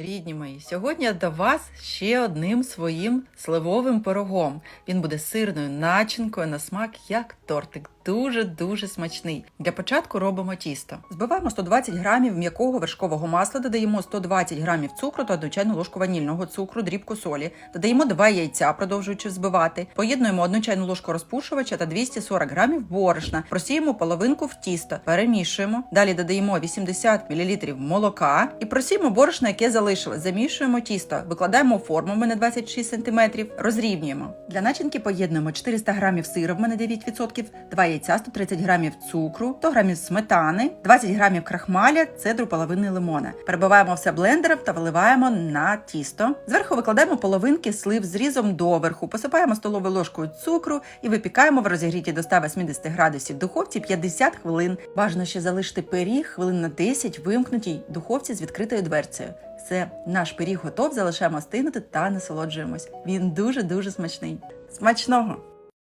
Рідні мої, сьогодні я до вас ще одним своїм сливовим пирогом. Він буде сирною начинкою на смак, як тортик. Дуже-дуже смачний. Для початку робимо тісто. Збиваємо 120 грамів м'якого вершкового масла, додаємо 120 грамів цукру та одну чайну ложку ванільного цукру, дрібку солі. Додаємо 2 яйця, продовжуючи взбивати. Поєднуємо одну чайну ложку розпушувача та 240 грамів борошна. Просіємо половинку в тісто, перемішуємо. Далі додаємо 80 мл молока і просіємо борошно, яке залишилось. Замішуємо тісто, викладаємо форму, в мене 26 см, розрівнюємо. Для начинки поєднуємо 400 грамів сиру, в мене 9%, 2 яйця, 130 грамів цукру, 100 грамів сметани, 20 грамів крахмаля, цедру половини лимона. Перебиваємо все блендером та виливаємо на тісто. Зверху викладаємо половинки слив з різом доверху, посипаємо столовою ложкою цукру і випікаємо в розігріті до 180 градусів духовці 50 хвилин. Бажано ще залишити пиріг хвилин на 10 вимкнутій духовці з відкритою дверцею. Все, наш пиріг готов, залишаємо стигнути та насолоджуємось. Він дуже дуже смачний. Смачного!